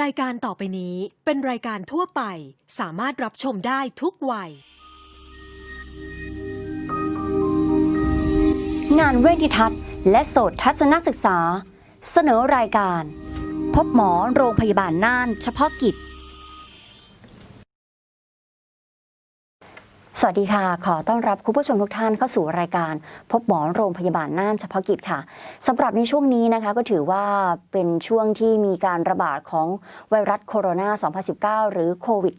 รายการต่อไปนี้เป็นรายการทั่วไป สามารถรับชมได้ทุกวัย งานเวทีทัศน์ และโสตทัศนศึกษา เสนอรายการ พบหมอโรงพยาบาลน่านเฉพาะกิจ สวัสดีค่ะ ขอต้อนรับคุณผู้ชมทุกท่านเข้าสู่รายการพบหมอโรงพยาบาลน่านเฉพาะกิจค่ะสำหรับในช่วงนี้นะคะก็ถือว่าเป็นช่วงที่มีการระบาดของไวรัสโคโรนา 2019 หรือโควิด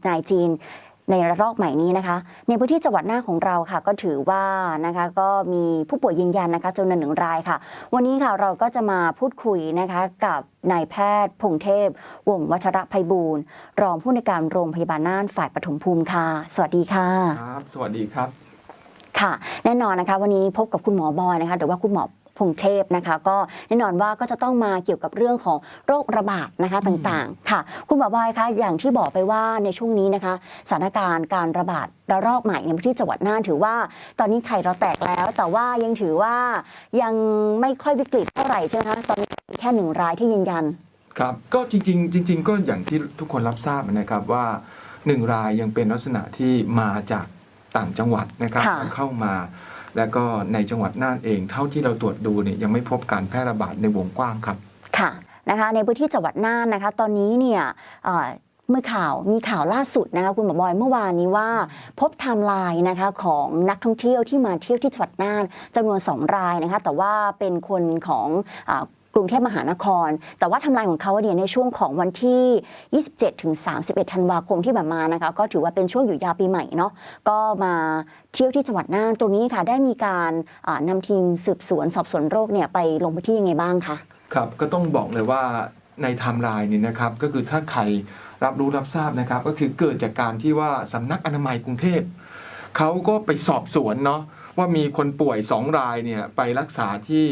-19 ในระลอกใหม่นี้นะคะ ในพื้นที่จังหวัดน่านของเราค่ะ ก็ถือว่านะคะก็มีผู้ป่วยยืนยันนะคะจำนวนหนึ่งรายค่ะ วันนี้ค่ะเราก็จะมาพูดคุยนะคะกับนายแพทย์พงเทพ วงศ์วัชระภัยบูรณ์รองผู้ในวยการโรงพยาบาลน่านฝ่ายปฐมภูมิค่ะ สวัสดีค่ะ ครับ สวัสดีครับ ค่ะ แน่นอนนะคะ วันนี้พบกับคุณหมอบอยนะคะหรือว่าคุณหมอ พงเทพนะคะ ก็แน่นอนว่าก็จะต้องมาเกี่ยวกับเรื่องของโรคระบาดนะคะอืมต่างๆ ค่ะ คุณหมอบอยคะอย่างที่บอกไปว่าในช่วงนี้นะคะสถานการณ์การระบาดระลอกใหม่ในพื้นที่จังหวัดน่านถือว่า ตอนนี้ไข่เราแตกแล้ว แต่ว่ายังถือว่ายังไม่ค่อยวิกฤตเท่าไหร่ใช่ไหมคะตอนนี้แค่หนึ่งรายที่ยืนยันครับก็จริงๆจริง ๆ ก็อย่างที่ทุกคนรับทราบนะครับว่าหนึ่งรายยังเป็นลักษณะที่มาจากต่างจังหวัดนะครับค่ะเข้ามา แล้วก็ในจังหวัดน่านเอง เท่าที่เราตรวจดูเนี่ยยังไม่พบการแพร่ระบาดในวงกว้างครับ ค่ะนะคะในพื้นที่จังหวัดน่านนะคะ ตอนนี้เนี่ยเมื่อข่าวมีข่าวล่าสุดนะคะคุณหมอบอยเมื่อวานนี้ว่า พบไทม์ไลน์นะคะของนักท่องเที่ยวที่มาเที่ยวที่จังหวัดน่านจำนวน 2 รายนะคะแต่ว่าเป็นคนของอ กรุงเทพมหานคร แต่ว่าทำลายของเขาเนี่ยในช่วงของวันที่ 27ถึง31 ธันวาคมที่ผ่านมานะคะก็ถือว่าเป็นช่วงอยู่ยาวปีใหม่เนาะก็มาเที่ยวที่จังหวัดน่านตรงนี้ค่ะได้มีการนำทีมสืบสวนสอบสวนโรคเนี่ยไปลงพื้นที่ยังไงบ้างคะครับก็ต้องบอกเลยว่าในไทม์ไลน์เนี่ยนะครับก็คือถ้าใครรับรู้รับทราบนะครับ ก็คือเกิดจากการที่ว่าสำนักอนามัยกรุงเทพเขาก็ไปสอบสวนเนาะว่ามีคนป่วยสองรายเนี่ยไปรักษาที่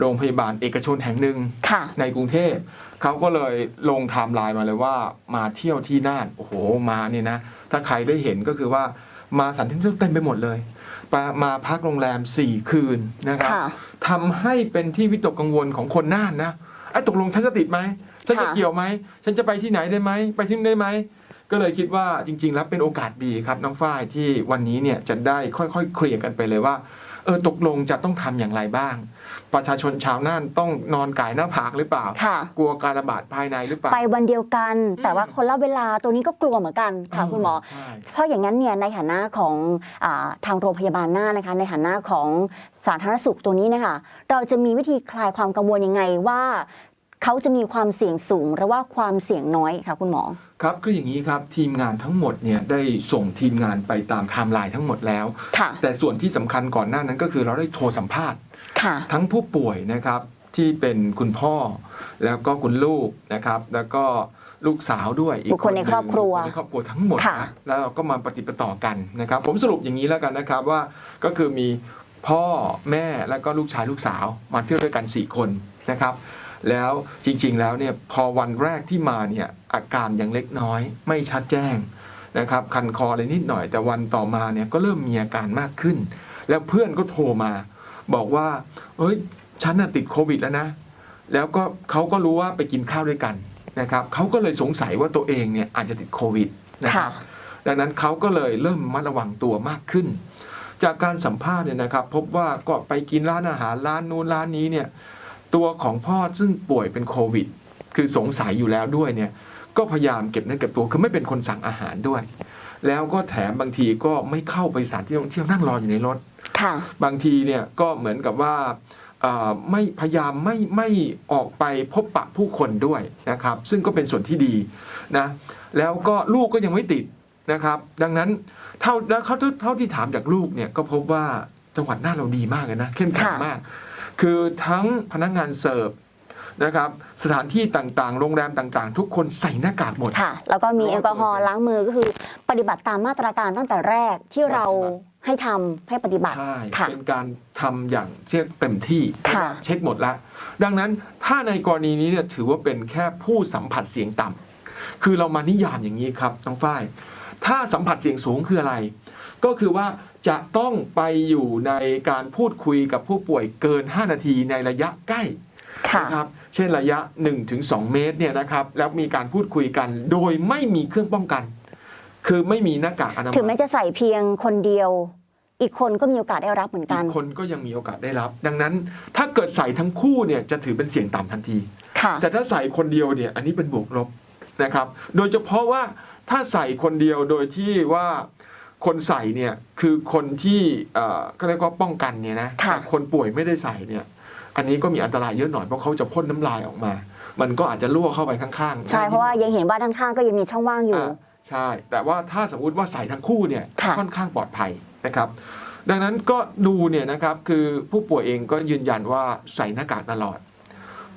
โรงพยาบาลเอกชนแห่งหนึ่งค่ะ ในกรุงเทพเขาก็เลยลงไทม์ไลน์มาเลยว่ามาเที่ยวที่น่านโอ้โหมาเนี่ยนะถ้าใครได้เห็นก็คือว่ามาสถานที่เที่ยวเต็มไปหมดเลยมามาพักโรงแรม 4 คืนนะครับค่ะทำให้เป็นที่วิตกกังวลของคนน่านนะไอ้ตกลงฉันจะติดไหมฉันจะค่ะเกี่ยวไหมฉันจะไปที่ไหนได้ไหมไปที่นี่ได้ไหมก็เลยคิดว่าจริง ๆ แล้วเป็นโอกาสดีครับน้องฝ้ายที่วันนี้เนี่ยจะได้ค่อยๆเคลียร์กันไปเลยว่า เออตกลงจะต้องทำอย่างไรบ้าง ประชาชนชาวน่านต้องนอนกายหน้าผากหรือเปล่าค่ะกลัวการระบาดภายในหรือเปล่า ไปวันเดียวกันอืมแต่ว่าคนละเวลาตัวนี้ก็กลัวเหมือนกันค่ะคุณหมอใช่เพราะอย่างนั้นเนี่ยในฐานะของอาทางโรงพยาบาลหน้านะคะ ในฐานะของสาธารณสุขตัวนี้นะคะ เราจะมีวิธีคลายความกังวลยังไงว่า เขาจะมีความเสี่ยงสูงหรือว่าความเสี่ยงน้อยค่ะคุณหมอ ครับคืออย่างนี้ครับทีมงานทั้งหมดเนี่ยได้ส่งทีมงานไปตามไทม์ไลน์ทั้งหมดแล้ว ค่ะ แต่ส่วนที่สำคัญก่อนหน้านั้นก็คือเราได้โทรสัมภาษณ์ ค่ะ ทั้งผู้ป่วยนะครับที่เป็นคุณพ่อ แล้วก็คุณลูกนะครับ แล้วก็ลูกสาวด้วยอีกบุคคลในหงครอบครัวบุคคลในครอบครัวทั้งหมดค่ะ นะแล้วเราก็มาปฏิปต่อกันนะครับ ผมสรุปอย่างนี้แล้วกันนะครับว่าก็คือมีพ่อแม่แล้วก็ลูกชายลูกสาวมาเที่ยวด้วยกัน 4 คนนะครับ แล้วจริงๆแล้วเนี่ยพอวันแรกที่มาเนี่ยอาการยังเล็กน้อย ไม่ชัดแจ้งนะครับคันคอเลยนิดหน่อยแต่วันต่อมาเนี่ยก็เริ่มมีอาการมากขึ้น แล้วเพื่อนก็โทรมา บอกว่าเฮ้ยฉันน่ะติดโควิดแล้วนะ แล้วก็เขาก็รู้ว่าไปกินข้าวด้วยกันนะครับเขาก็เลยสงสัยว่าตัวเองเนี่ยอาจจะติดโควิดนะครับดังนั้นเขาก็เลยเริ่มระมัดระวังตัวมากขึ้น จากการสัมภาษณ์เนี่ยนะครับ พบว่าก็ไปกินร้านอาหารร้านนู้นร้านนี้เนี่ย ตัวของพ่อซึ่งป่วยเป็นโควิด คือสงสัยอยู่แล้วด้วยเนี่ยก็พยายามเก็บเนื้อเก็บตัวคือไม่เป็นคนสั่งอาหารด้วย แล้วก็แถมบางทีก็ไม่เข้าไปสถานที่ท่องเที่ยวนั่งรออยู่ในรถค่ะบางทีเนี่ยก็เหมือนกับว่าเอ่อไม่พยายามไม่ไม่ออกไปพบปะผู้คนด้วยนะครับ ซึ่งก็เป็นส่วนที่ดีนะแล้วก็ลูกก็ยังไม่ติดนะครับ ดังนั้นเท่าแล้วเขาเท่าที่ถามจากลูกเนี่ยก็พบว่าจังหวัดน่านเราดีมากเลยนะเข้มแข็งค่ะมาก คือทั้งพนักงานเสิร์ฟนะครับสถานที่ต่างๆ โรงแรมต่างๆ ทุกคนใส่หน้ากากหมด ค่ะ แล้วก็มี100%แอลกอฮอล์ล้างมือก็คือปฏิบัติตามมาตรการตั้งแต่แรกที่เราให้ทำให้ปฏิบัติใช่ค่ะเป็นการทำอย่างเช็คเต็มที่ค่ะเช็คหมดแล้วดังนั้นถ้าในกรณีนี้เนี่ยถือว่าเป็นแค่ผู้สัมผัสเสียงต่ำคือเรามานิยามอย่างนี้ครับน้องฝ้ายถ้าสัมผัสเสียงสูงคืออะไร ก็คือว่าจะต้องไปอยู่ในการพูดคุยกับผู้ป่วยเกิน 5 นาทีในระยะใกล้ค่ะนะครับเช่นระยะ 1-2 เมตรเนี่ยนะครับแล้วมีการพูดคุยกันโดยไม่มีเครื่องป้องกัน คือไม่มีหน้ากากอนามัถึงแม้ยจะใส่เพียงคนเดียว อีกคนก็มีโอกาสได้รับเหมือนอีกันกคนก็ยังมีโอกาสได้รับ ดังนั้นถ้าเกิดใส่ทั้งคู่เนี่ยจะถือเป็นเสี่ยงต่ำทันทีค่ะแต่ถ้าใส่คนเดียวเนี่ยอันนี้เป็นบวกลบนะครับ โดยเฉพาะว่าถ้าใส่คนเดียวโดยที่ว่า คนใส่เนี่ยคือคนที่เอ่อก็เรียกว่าป้องกันเนี่ยนะค่ะแต่คนป่วยไม่ได้ใส่เนี่ย อันนี้ก็มีอันตรายเยอะหน่อยเพราะเขาจะพ่นน้ำลายออกมา มันก็อาจจะรั่วเข้าไปข้างๆใช่เพราะว่ายังเห็นว่าด้านข้างก็ยังมีช่องว่างอยู่อ่าใช่ แต่ว่าถ้าสมมุติว่าใส่ทั้งคู่เนี่ยค่ะ ค่อนข้างปลอดภัยนะครับ ดังนั้นก็ดูเนี่ยนะครับคือผู้ป่วยเองก็ยืนยันว่าใส่หน้ากากตลอด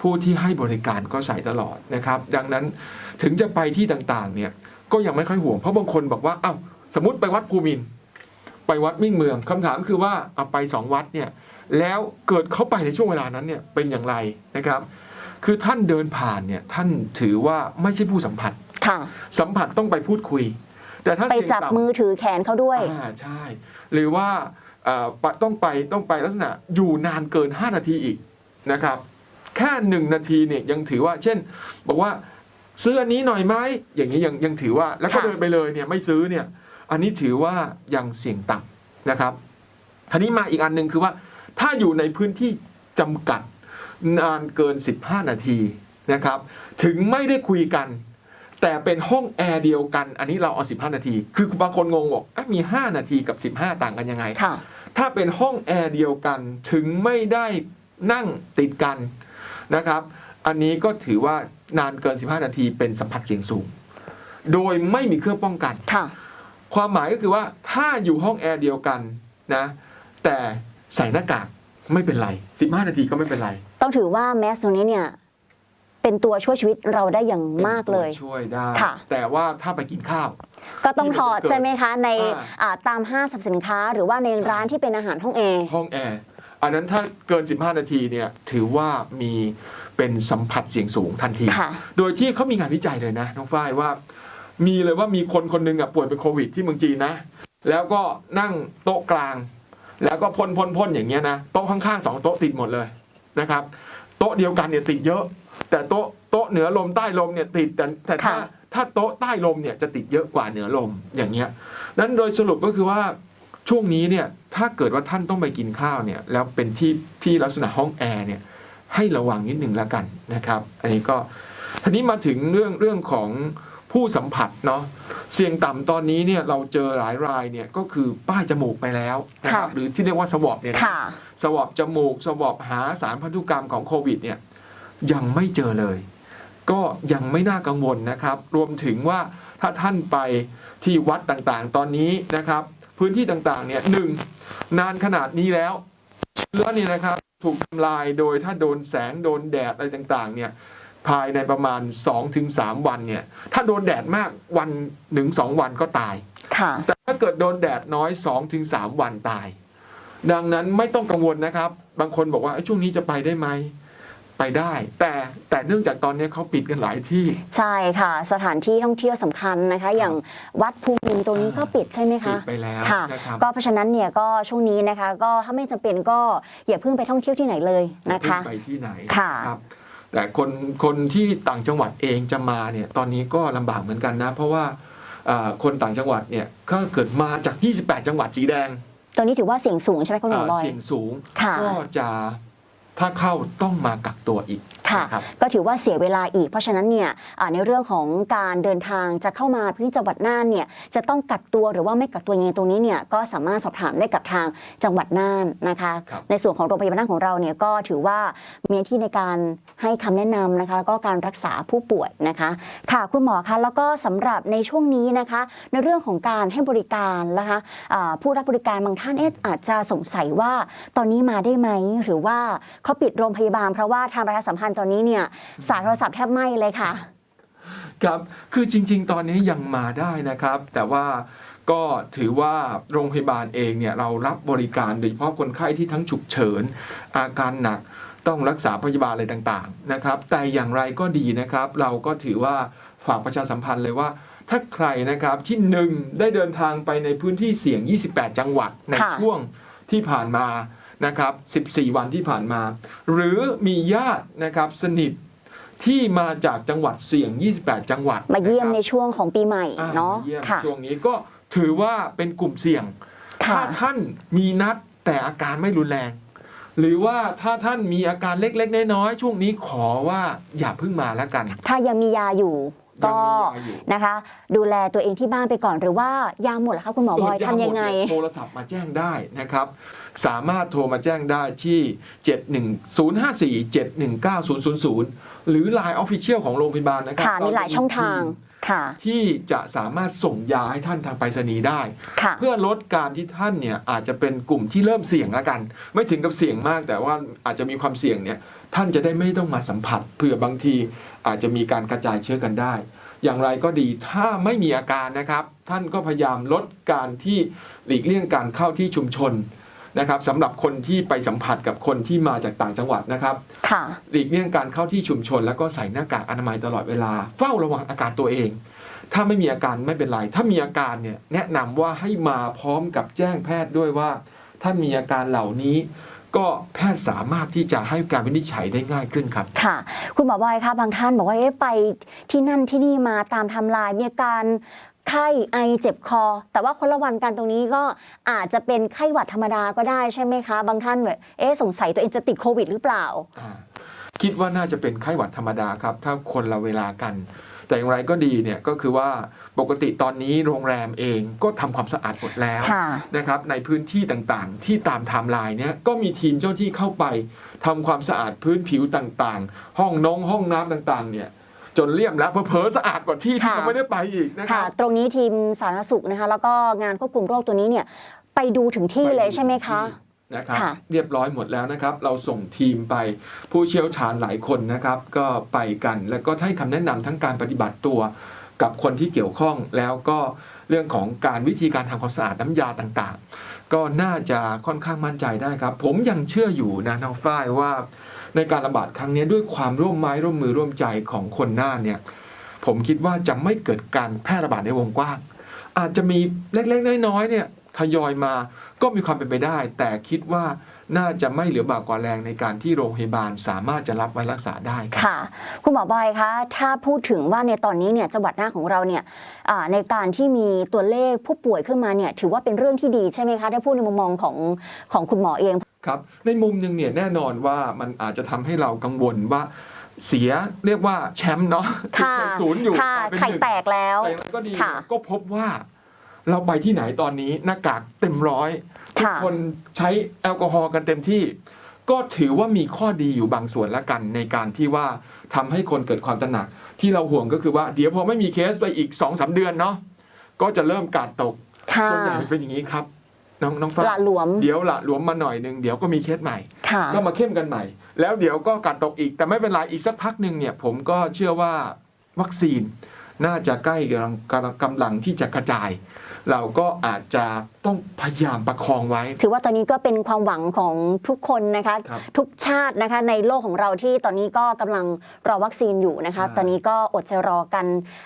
ผู้ที่ให้บริการก็ใส่ตลอดนะครับ ดังนั้นถึงจะไปที่ต่างๆเนี่ยก็ยังไม่ค่อยห่วงเพราะบางคนบอกว่าเอ้า สมมติไปวัดภูมินทร์ไปวัดมิ่งเมืองคำถามคือว่าเอาไปสองวัดเนี่ยแล้วเกิดเขาไปในช่วงเวลานั้นเนี่ยเป็นอย่างไรนะครับ คือท่านเดินผ่านเนี่ยท่านถือว่าไม่ใช่ผู้สัมผัสค่ะสัมผัสต้องไปพูดคุย แต่ถ้าไปเสี่ยงจับต่ำมือถือแขนเขาด้วยอ่าใช่ หรือว่าเอ่อปะต้องไปต้องไปลักษณะอยู่นานเกิน 5 นาทีอีกนะครับ แค่หนึ่งนาทีเนี่ยยังถือว่า เช่น บอกว่าซื้ออันนี้หน่อยไหมอย่างนี้ยังยังถือว่าแล้วก็ค่ะเดินไปเลยเนี่ยไม่ซื้อเนี่ย อันนี้ถือว่ายังเสี่ยงต่ำนะครับทีนี้มาอีกอันหนึ่งคือว่าถ้าอยู่ในพื้นที่จำกัดนานเกิน 15 นาทีนะครับ ถึงไม่ได้คุยกัน แต่เป็นห้องแอร์เดียวกัน อันนี้เราเอา 15 นาที คือบางคนงงบอกเอ๊ะมี 5 นาทีกับ 15 ต่างกันยังไงค่ะถ้าเป็นห้องแอร์เดียวกันถึงไม่ได้นั่งติดกันนะครับ อันนี้ก็ถือว่านานเกิน 15 นาทีเป็นสัมผัสเสี่ยงสูง โดยไม่มีเครื่องป้องกัน ค่ะความหมายก็คือว่าถ้าอยู่ห้องแอร์เดียวกันนะแต่ใส่หน้ากากไม่เป็นไร 15 นาทีก็ไม่เป็นไร ต้องถือว่าแมสตัวนี้เนี่ยเป็นตัวช่วยชีวิตเราได้อย่างเป็นมากเลยตัวช่วยได้ค่ะแต่ว่าถ้าไปกินข้าว ก็ต้องถอดใช่ไหมคะ ในอ่าอ่าตามห้างสรรพสินค้า หรือว่าในใช่ร้านที่เป็นอาหารห้องแอร์ห้องแอร์อันนั้นถ้าเกิน 15 นาทีเนี่ยถือว่ามีเป็นสัมผัสเสี่ยงสูงทันทีค่ะโดยที่เขามีงานวิจัยเลยนะน้องฝ้ายว่า มีเลยว่ามีคนคนหนึ่งอะป่วยเป็นโควิดที่เมืองจีนนะ แล้วก็นั่งโต๊ะกลาง แล้วก็พ่นพ่นพ่นอย่างเงี้ยนะโต๊ะข้างๆสองโต๊ะติดหมดเลยนะครับ โต๊ะเดียวกันเนี่ยติดเยอะ แต่โต๊ะโต๊ะเหนือลมใต้ลมเนี่ยติดแต่แต่ถ้าค่ะถ้าโต๊ะใต้ลมเนี่ยจะติดเยอะกว่าเหนือลมอย่างเงี้ยนั้นโดยสรุปก็คือว่าช่วงนี้เนี่ยถ้าเกิดว่าท่านต้องไปกินข้าวเนี่ยแล้วเป็นที่ที่ลักษณะห้องแอร์เนี่ยให้ระวังนิดหนึ่งแล้วกันนะครับ อันนี้ก็ทีนี้มาถึงเรื่องเรื่องของ ผู้สัมผัสเนาะเสี่ยงต่ำตอนนี้เนี่ยเราเจอหลายรายเนี่ยก็คือป้ายจมูกไปแล้วนะครับค่ะหรือที่เรียกว่าสวอปเนี่ยนะค่ะสวอปจมูกสวอปหาสารพันธุกรรมของโควิดเนี่ยยังไม่เจอเลย ก็ยังไม่น่ากังวลนะครับ รวมถึงว่าถ้าท่านไปที่วัดต่างๆ ตอนนี้นะครับ พื้นที่ต่างๆเนี่ยหนึ่งนานขนาดนี้แล้วเชื้อเนี่ยนะครับถูกทำลายโดยถ้าโดนแสงโดนแดดอะไรต่างๆเนี่ย ภายในประมาณ 2-3 วันเนี่ย ถ้าโดนแดดมากวันหนึ่งสองวันก็ตายค่ะแต่ถ้าเกิดโดนแดดน้อย 2-3 วันตาย ดังนั้นไม่ต้องกังวลนะครับ บางคนบอกว่าเอ้ยช่วงนี้จะไปได้ไหมไปได้ แต่แต่เนื่องจากตอนนี้เขาปิดกันหลายที่ ใช่ค่ะ สถานที่ท่องเที่ยวสำคัญนะคะ อย่างวัดภูมินทร์ตรงนี้ก็ปิดใช่ไหมปิคะดไปแล้วค่ะนะครับก็เพราะฉะนั้นเนี่ยก็ช่วงนี้นะคะ ก็ถ้าไม่จำเป็นก็อย่าเพิ่งไปท่องเที่ยวที่ไหนเลยนะคะไปที่ไหนค่ะรับ แต่คนคนที่ต่างจังหวัดเองจะมาเนี่ยตอนนี้ก็ลำบากเหมือนกันนะ เพราะว่าอ่าคนต่างจังหวัดเนี่ยก็เกิดมาจาก 28 จังหวัดสีแดงตัวนี้ถือว่าเสี่ยงสูงใช่ไหมคุณหมออ่าบอยเสี่ยงสูงค่ะก็จะ ถ้าเข้าต้องมากักตัวอีกค่ะนะครับ ก็ถือว่าเสียเวลาอีก เพราะฉะนั้นเนี่ยอ่าในเรื่องของการเดินทางจะเข้ามาพื้นที่จังหวัดน่านเนี่ยจะต้องกักตัวหรือว่าไม่กักตัวยังไงตรงนี้เนี่ยก็สามารถสอบถามได้กับทางจังหวัดน่านนะคะ ครับ ในส่วนของโรงพยาบาลน่านของเราเนี่ยก็ถือว่ามีหน้าที่ในการให้คำแนะนำนะคะแล้วก็การรักษาผู้ป่วยนะคะ ค่ะคุณหมอคะแล้วก็สำหรับในช่วงนี้นะคะ ในเรื่องของการให้บริการนะคะอ่าผู้รับบริการบางท่านเอ๊ะอาจจะสงสัยว่าตอนนี้มาได้ไหมหรือว่าเขาปิดโรงพยาบาลเพราะว่าทางประชาสัมพันธ์ตอนนี้เนี่ยสายโทรศัพท์แทบไหม้เลยค่ะ ครับ คือจริง ๆ ตอนนี้ยังมาได้นะครับ แต่ว่าก็ถือว่าโรงพยาบาลเองเนี่ยเรารับบริการโดยเฉพาะคนไข้ที่ทั้งฉุกเฉิน อาการหนักต้องรักษาพยาบาลอะไรต่างๆนะครับ แต่อย่างไรก็ดีนะครับ เราก็ถือว่าฝากประชาสัมพันธ์เลยว่า ถ้าใครนะครับที่หนึ่งได้เดินทางไปในพื้นที่เสี่ยง 28 จังหวัดในค่ะช่วงที่ผ่านมา นะครับ 14 วันที่ผ่านมา หรือมีญาตินะครับสนิทที่มาจากจังหวัดเสี่ยง 28 จังหวัดมาเยี่ยมะครับในช่วงของปีใหม่อ่เนาะมยี่ยมค่ะช่วงนี้ก็ถือว่าเป็นกลุ่มเสี่ยงค่ะถ้าท่านมีนัดแต่อาการไม่รุนแรง หรือว่าถ้าท่านมีอาการเล็กๆ น้อยๆ ช่วงนี้ขอว่าอย่าเพิ่งมาแล้วกัน ถ้ายังมียาอยู่ยั ก็มียาอยู่นะคะ ดูแลตัวเองที่บ้านไปก่อนหรือว่ายาหมดแล้วคะคุณหมอบอยเออทำยังไงหมดเนี่ยโทรศัพท์มาแจ้งได้นะครับ สามารถโทรมาแจ้งได้ที่ 71054 719 000 หรือ Line Official ของโรงพยาบาลนะครัค่ะมีหลายช่องทางค่ะที่จะสามารถส่งยาให้ท่านทางไปรษณีย์ได้ค่ะเพื่อลดการที่ท่านเนี่ยอาจจะเป็นกลุ่มที่เริ่มเสี่ยงแล้วกัน ไม่ถึงกับเสี่ยงมากแต่ว่าอาจจะมีความเสี่ยงเนี่ยท่านจะได้ไม่ต้องมาสัมผัสเผื่อบางที อาจจะมีการกระจายเชื้อกันได้ อย่างไรก็ดีถ้าไม่มีอาการนะครับ ท่านก็พยายามลดการที่หลีกเลี่ยงการเข้าที่ชุมชนนะครับสำหรับคนที่ไปสัมผัสกับคนที่มาจากต่างจังหวัดนะครับค่ะหลีกเลี่ยงการเข้าที่ชุมชน แล้วก็ใส่หน้ากากอนามัยตลอดเวลาเฝ้าระวังอาการตัวเอง ถ้าไม่มีอาการไม่เป็นไร ถ้ามีอาการเนี่ยแนะนำว่าให้มาพร้อมกับแจ้งแพทย์ด้วยว่า ท่านมีอาการเหล่านี้ ก็แพทย์สามารถที่จะให้การวินิจฉัยได้ง่ายขึ้นครับ ค่ะ คุณหมอบอยคะบางท่านบอกว่าเอ๊ะไปที่นั่นที่นี่มาตามไทำลายมีอาการไข้ไอเจ็บคอ แต่ว่าคนละวันกันตรงนี้ก็อาจจะเป็นไข้หวัดธรรมดาก็ได้ใช่ไหมคะ บางท่านแบบเอ๊ะสงสัยตัวเองจะติดโควิดหรือเปล่าอ่าคิดว่าน่าจะเป็นไข้หวัดธรรมดาครับ ถ้าคนละเวลากัน แต่อย่างไรก็ดีเนี่ยก็คือว่า ปกติตอนนี้โรงแรมเองก็ทำความสะอาดหมดแล้วค่ะนะครับในพื้นที่ต่างๆ ที่ตามไทม์ไลน์เนี่ยก็มีทีมเจ้าที่เข้าไปทำความสะอาดพื้นผิวต่างๆ ห้องนงห้องน้ำต่างๆเนี่ยจนเลี่ยมแล้วเผลอๆสะอาดกว่าที่ที่ค่ะเราไม่ได้ไปอีกนะคค่ะรับตรงนี้ทีมสาธารณสุขนะคะ แล้วก็งานควบคุมโรคตัวนี้เนี่ยไปดูถึงที่เลยใช่ไหมคะนะครับค่ะเรียบร้อยหมดแล้วนะครับ เราส่งทีมไปผู้เชี่ยวชาญหลายคนนะครับ ก็ไปกันแล้วก็ให้คำแนะนำทั้งการปฏิบัติตัว กับคนที่เกี่ยวข้องแล้วก็เรื่องของการวิธีการทำความสะอาดน้ำยาต่างๆ ก็น่าจะค่อนข้างมั่นใจได้ครับ ผมยังเชื่ออยู่นะน้องฝ้ายว่าในการระบาดครั้งนี้ด้วยความร่วมไม้ร่วมมือร่วมใจของคนน่านเนี่ยผมคิดว่าจะไม่เกิดการแพร่ระบาดในวงกว้าง อาจจะมีเล็กๆน้อยๆเนี่ยทยอยมาก็มีความเป็นไปได้ แต่คิดว่า น่าจะไม่เหลือบากกว่าแรงในการที่โรงพยาบาลสามารถจะรับไว้รักษาได้ครับค่ะ คุณหมอบอยคะถ้าพูดถึงว่าในตอนนี้เนี่ยจังหวัดน่านของเราเนี่ยอ่าในการที่มีตัวเลขผู้ป่วยขึ้นมาเนี่ยถือว่าเป็นเรื่องที่ดีใช่ไหมคะถ้าพูดในมุมมองของของคุณหมอเองครับในมุมหนึ่งเนี่ยแน่นอนว่ามันอาจจะทำให้เรากังวลว่าเสียเรียกว่าแชมป์เนาะค่ะเคยศูนย์อยู่ค่ะกลายเป็นไข่หนึ่งแตกแล้วแต่อย่างไรก็ดีค่ะก็พบว่าเราไปที่ไหนตอนนี้หน้ากากเต็มร้อย ทุกค่ะคนใช้แอลกอฮอล์กันเต็มที่ ก็ถือว่ามีข้อดีอยู่บางส่วนละกันในการที่ว่าทำให้คนเกิดความตระหนัก ที่เราห่วงก็คือว่า เดี๋ยวพอไม่มีเคสไปอีก2อสเดือนเนาะก็จะเริ่มการตกค่ะส่วนใหญ่เป็นอย่างนี้ครับน้องน้องฟ้าละหลวม เดี๋ยวละหลวมมาหน่อยหนึ่งเดี๋ยวก็มีเคสใหม่ค่ะก็มาเข้มกันใหม่ แล้วเดี๋ยวก็กัดตกอีก แต่ไม่เป็นไรอีกสักพักหนึ่งเนี่ย ผมก็เชื่อว่าวัคซีนน่าจะใกล้กำลังกำลังกำลังที่จะกระจาย เราก็อาจจะต้องพยายามประคองไว้ ถือว่าตอนนี้ก็เป็นความหวังของทุกคนนะคะครับทุกชาตินะคะในโลกของเราที่ตอนนี้ก็กำลังรอวัคซีนอยู่นะคะใช่ตอนนี้ก็อดใจรอกัน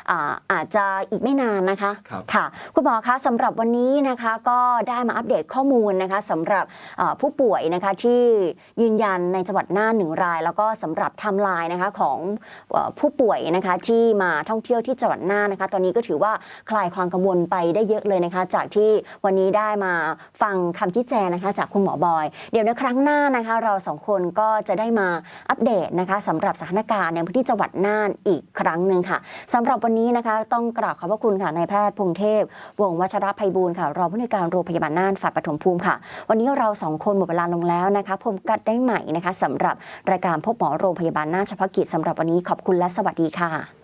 อาอาจจะอีกไม่นานนะคะครับค่ะคุณหมอคะสำหรับวันนี้นะคะก็ได้มาอัปเดตข้อมูลนะคะสำหรับอ่าผู้ป่วยนะคะที่ยืนยันในจังหวัดน่านหนึ่งราย แล้วก็สำหรับไทม์ไลน์นะคะของเอ่อผู้ป่วยนะคะที่มาท่องเที่ยวที่จังหวัดน่านนะคะ ตอนนี้ก็ถือว่าคลายความกังวลไปได้เยอะเลยนะคะ จากที่วันนี้ได้มาฟังคำชี้แจงนะคะ จากคุณหมอบอย เดี๋ยวในครั้งหน้านะคะ เราสองคนก็จะได้มาอัปเดตนะคะสำหรับสถานการณ์ในพื้นที่จังหวัดน่านอีกครั้งหนึ่งค่ะสำหรับวันนี้นะคะ ต้องกราบขอบพระคุณค่ะนายแพทย์พงเทพ วงวัชรภัยบูลย์ค่ะรองผู้ในวยการโรงพยาบาลน่านฝ่ายปฐมภูมิค่ะ วันนี้เราสองคนหมดเวลาลงแล้วนะคะพบกันได้ใหม่นะคะสำหรับรายการพบหมอโรงพยาบาลน่านเฉพาะกิจสำหรับวันนี้ขอบคุณและสวัสดีค่ะ